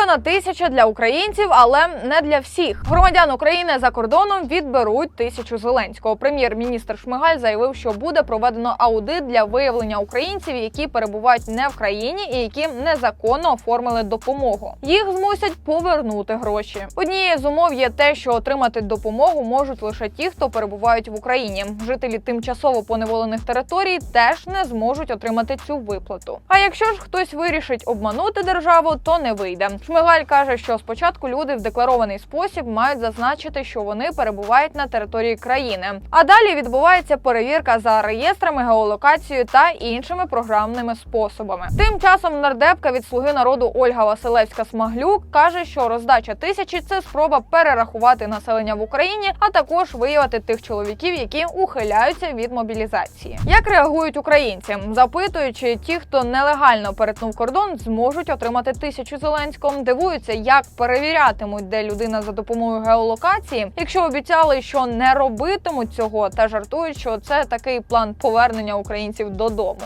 Несподівана тисяча для українців, але не для всіх. Громадян України за кордоном відберуть тисячу Зеленського. Прем'єр-міністр Шмигаль заявив, що буде проведено аудит для виявлення українців, які перебувають не в країні і які незаконно оформили допомогу. Їх змусять повернути гроші. Однією з умов є те, що отримати допомогу можуть лише ті, хто перебувають в Україні. Жителі тимчасово поневолених територій теж не зможуть отримати цю виплату. А якщо ж хтось вирішить обманути державу, то не вийде. Шмигаль каже, що спочатку люди в декларований спосіб мають зазначити, що вони перебувають на території країни. А далі відбувається перевірка за реєстрами, геолокацією та іншими програмними способами. Тим часом нардепка від слуги народу Ольга Василевська Смаглюк каже, що роздача тисячі це спроба перерахувати населення в Україні, а також виявити тих чоловіків, які ухиляються від мобілізації. Як реагують українці? Запитують, чи ті, хто нелегально перетнув кордон, зможуть отримати тисячу зеленського. Дивуються, як перевірятимуть, де людина за допомогою геолокації, якщо обіцяли, що не робитимуть цього, та жартують, що це такий план повернення українців додому.